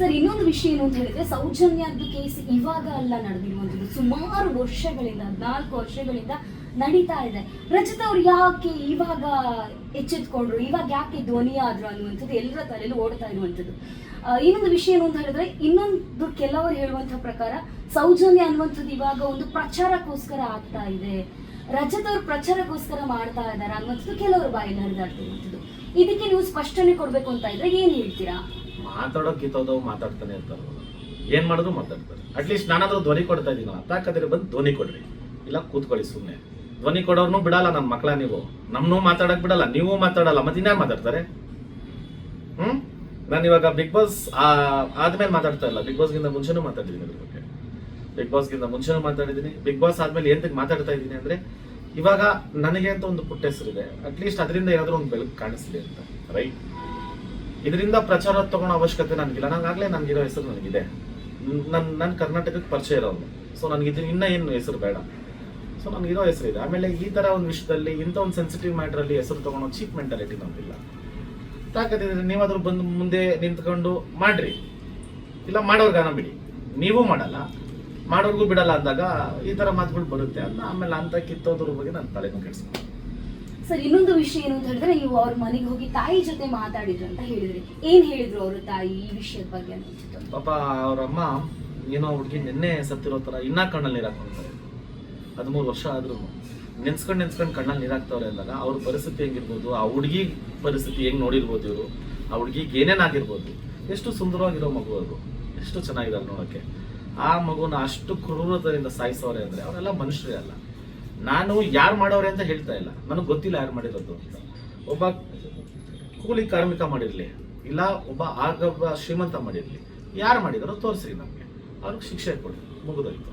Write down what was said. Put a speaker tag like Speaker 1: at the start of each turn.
Speaker 1: Sir, ಇನ್ನೊಂದು ವಿಷಯ ಏನು ಅಂತ ಹೇಳಿದ್ರೆ, ಸೌಜನ್ಯ ಕೇಸ್ ಇವಾಗ ಅಲ್ಲ ನಡೆದಿರುವಂಥದ್ದು. ಸುಮಾರು ವರ್ಷಗಳಿಂದ ಹದಿನಾಲ್ಕು ವರ್ಷಗಳಿಂದ ನಡೀತಾ ಇದೆ. ರಚಿತ ಅವ್ರು ಯಾಕೆ ಇವಾಗ ಎಚ್ಚೆತ್ಕೊಂಡ್ರು? ಇವಾಗ ಯಾಕೆ ಧ್ವನಿ ಆದ್ರು ಅನ್ನುವಂಥದ್ದು ಎಲ್ಲರ ತಲೆಯಲ್ಲಿ ಓಡ್ತಾ ಇರುವಂಥದ್ದು. ಇನ್ನೊಂದು ವಿಷಯ ಏನು ಅಂತ ಹೇಳಿದ್ರೆ, ಇನ್ನೊಂದು ಕೆಲವರು ಹೇಳುವಂತ ಪ್ರಕಾರ, ಸೌಜನ್ಯ ಅನ್ನುವಂಥದ್ದು ಇವಾಗ ಒಂದು ಪ್ರಚಾರಕ್ಕೋಸ್ಕರ ಆಗ್ತಾ ಇದೆ. ರಜತ್ ಅವ್ರ ಪ್ರಚಾರಕ್ಕೋಸ್ಕರ ಮಾಡ್ತಾ ಇದ್ದಾರೆ ಅನ್ನುವಂಥದ್ದು ಕೆಲವರು ಬಾಯಲ್ಲಿ ಹರಿದಾಡ್ತಿರುವಂಥದ್ದು. ಇದಕ್ಕೆ ನೀವು ಸ್ಪಷ್ಟನೆ ಕೊಡ್ಬೇಕು ಅಂತ ಇದ್ರೆ ಏನ್ ಹೇಳ್ತೀರಾ?
Speaker 2: ಮಾತಾಡೋ ಕಿತ್ತೋದು ಮಾತಾಡ್ತಾನೆ ಇರ್ತಾರೆ. ಏನು ಮಾಡೋದು ಮಾತಾಡ್ತಾರೆ. ಅಟ್ಲೀಸ್ಟ್ ನಾನಾದ್ರೂ ಧ್ವನಿ ಕೊಡ್ತಾ ಇದೀನಲ್ಲ ತಾಕದ್ರೆ ಬಂದು ಧ್ವನಿ ಕೊಡ್ರಿ. ಇಲ್ಲ, ಕೂತ್ಕೊಳ್ಳಿ ಸುಮ್ಮನೆ ಧ್ವನಿ ಕೊಡೋರ್ನು ಬಿಡಲ್ಲ ನನ್ನ ಮಕ್ಕಳ ನೀವು. ನಮ್ನು ಮಾತಾಡಕ್ ಬಿಡಲ್ಲ, ನೀವು ಮಾತಾಡಲ್ಲ ಮತ್ತೆ ಮಾತಾಡ್ತಾರೆ? ಹ್ಮ್? ನಾನು ಇವಾಗ ಬಿಗ್ ಬಾಸ್ ಆದ್ಮೇಲೆ ಮಾತಾಡ್ತಾ ಇಲ್ಲ. ಬಿಗ್ ಬಾಸ್ಗಿಂತ ಮುಂಚೆನೂ ಮಾತಾಡಿದ್ದೀನಿ ಅದ್ರ ಬಗ್ಗೆ. ಬಿಗ್ ಬಾಸ್ಗಿಂತ ಮುಂಚೆನೂ ಮಾತಾಡಿದ್ದೀನಿ. ಬಿಗ್ ಬಾಸ್ ಆದ್ಮೇಲೆ ಎಂತಕ್ಕೆ ಮಾತಾಡ್ತಾ ಇದ್ದೀನಿ ಅಂದ್ರೆ, ಇವಾಗ ನನಗೆ ಅಂತ ಒಂದು ಪುಟ್ಟ ಹೆಸರಿದೆ. ಅಟ್ಲೀಸ್ಟ್ ಅದರಿಂದ ಏನಾದ್ರೂ ಒಂದು ಬೆಳಕು ಕಾಣಿಸ್ಲಿ ಅಂತ. ರೈಟ್ ಇದರಿಂದ ಪ್ರಚಾರ ತಗೊಳ್ಳೋ ಅವಶ್ಯಕತೆ ನನಗಿಲ್ಲ. ನನಗಾಗಲೇ ನನಗಿರೋ ಹೆಸರು ನನಗಿದೆ. ನನ್ನ ನನ್ನ ಕರ್ನಾಟಕಕ್ಕೆ ಪರಿಚಯ ಇರೋನು ಸೊ ನನಗೆ ಇದು ಇನ್ನ ಏನು ಹೆಸರು ಬೇಡ. ಸೊ ನನಗಿರೋ ಇದೆ. ಆಮೇಲೆ ಈ ತರ ಒಂದು ವಿಷಯದಲ್ಲಿ, ಇಂಥ ಒಂದು ಸೆನ್ಸಿಟಿವ್ ಮ್ಯಾಟ್ರಲ್ಲಿ ಹೆಸರು ತಗೊಳ್ಳೋ ಚೀಪ್ ಮೆಂಟಾಲಿಟಿ ನಮಗಿಲ್ಲ. ತಾಕತ್ತಿದ್ರೆ ನೀವಾದರೂ ಬಂದು ಮುಂದೆ ನಿಂತ್ಕೊಂಡು ಮಾಡ್ರಿ. ಇಲ್ಲ ಮಾಡೋರು ಗಾನ ಬಿಡಿ. ನೀವು ಮಾಡಲ್ಲ. ಮಾಡೋರ್ಗೂ ಬಿಡಲ್ಲ ಅಂದಾಗ ಈ ತರ ಮಾತುಗಳು ಬರುತ್ತೆ ಅಂತ ಆಮೇಲೆ ಅಂತ ಕಿತ್ತೋದ್ರ ಬಗ್ಗೆ ನಾನು ತಲೆನೂ ಕೆಡಿಸ್ಕೊಂಡು
Speaker 1: ಸರ್, ಇನ್ನೊಂದು ವಿಷಯ ಏನು ಅಂತ ಹೇಳಿದ್ರೆ, ನೀವು ಅವ್ರ ಮನೆಗೆ ಹೋಗಿ ತಾಯಿ ಜೊತೆ ಮಾತಾಡಿದ್ರು ಅಂತ ಹೇಳಿದ್ರಿ. ಏನ್ ಹೇಳಿದ್ರು ಅವರು ತಾಯಿ ಈ ವಿಷಯದ ಬಗ್ಗೆ ಅನ್ನೋದು
Speaker 2: ಪಾಪ ಅವರಮ್ಮ ಏನೋ ಹುಡುಗಿ ನಿನ್ನೆ ಸತ್ತಿರೋ ತರ ಇನ್ನ ಕಣ್ಣಲ್ಲಿ ನೀರು ಹಾಕೊಂತಾರೆ ಹದಿಮೂರು ವರ್ಷ ಆದ್ರೂ ನೆನ್ಸ್ಕೊಂಡು ನೆನ್ಸ್ಕೊಂಡು ಕಣ್ಣಲ್ಲಿ ನೀರು ಹಾಕ್ತವ್ರೆ ಅಂದಾಗ ಅವ್ರ ಪರಿಸ್ಥಿತಿ ಹೆಂಗಿರ್ಬೋದು, ಆ ಹುಡುಗಿ ಪರಿಸ್ಥಿತಿ ಹೆಂಗ್ ನೋಡಿರ್ಬೋದು ಇವರು, ಆ ಹುಡುಗಿಗೆ ಏನೇನಾಗಿರ್ಬೋದು ಎಷ್ಟು ಸುಂದರವಾಗಿರೋ ಮಗು ಅದು ಎಷ್ಟು ಚೆನ್ನಾಗಿದ್ದಾರೆ ನೋಡೋಕ್ಕೆ ಆ ಮಗುನ ಅಷ್ಟು ಕ್ರೂರತೆಯಿಂದ ಸಾಯಿಸೋರೆ ಅಂದ್ರೆ ಅವರೆಲ್ಲ ಮನುಷ್ಯರೇ ಅಲ್ಲ. ನಾನು ಯಾರು ಮಾಡೋರೆ ಅಂತ ಹೇಳ್ತಾ ಇಲ್ಲ. ನನಗೆ ಗೊತ್ತಿಲ್ಲ ಯಾರು ಮಾಡಿರೋದು ಅಂತ. ಒಬ್ಬ ಕೂಲಿ ಕಾರ್ಮಿಕ ಮಾಡಿರಲಿ, ಇಲ್ಲ ಒಬ್ಬ ಆಗಬ್ಬ ಶ್ರೀಮಂತ ಮಾಡಿರಲಿ, ಯಾರು ಮಾಡಿದಾರೋ ತೋರಿಸ್ರಿ ನಮಗೆ. ಅವ್ರಿಗೆ ಶಿಕ್ಷೆ ಕೊಡಿ, ಮುಗಿದೋಯ್ತು.